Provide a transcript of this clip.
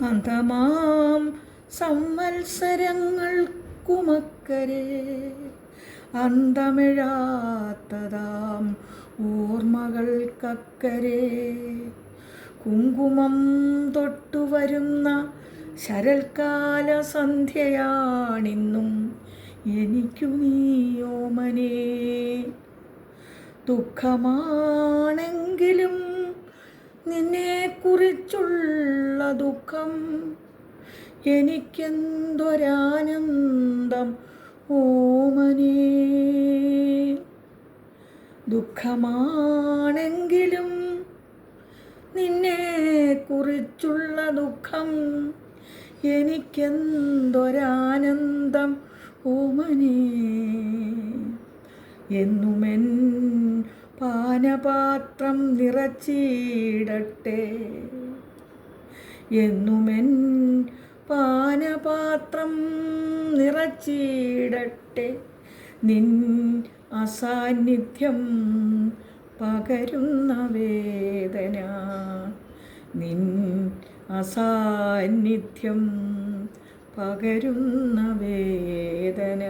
അന്തമാം സംവത്സരങ്ങൾക്കുമക്കരെ അന്തമിഴാത്തതാം ഓർമ്മകൾക്കക്കരെ. കുങ്കുമം തൊട്ടുവരുന്ന ശരൽക്കാല സന്ധ്യയാണിന്നും എനിക്കു നീയോമനേ. ദുഃഖമാണെങ്കിലും നിന്നെക്കുറിച്ചുള്ള ദുഃഖം എനിക്കെന്തൊരാനന്ദം ഓമനേ ദുഃഖമാണെങ്കിലും നിന്നെ കുറിച്ചുള്ള ദുഃഖം എനിക്കെന്തൊരാനന്ദം ഓമനേ എന്നുമെൻ പാനപാത്രം നിറച്ചിടട്ടെ എന്നുമെൻ പാനപാത്രം നിറച്ചിടട്ടെ. നിൻ അസാന്നിധ്യം പകരുന്ന വേദന. നിൻ അസാന്നിധ്യം പകരുന്ന വേദന.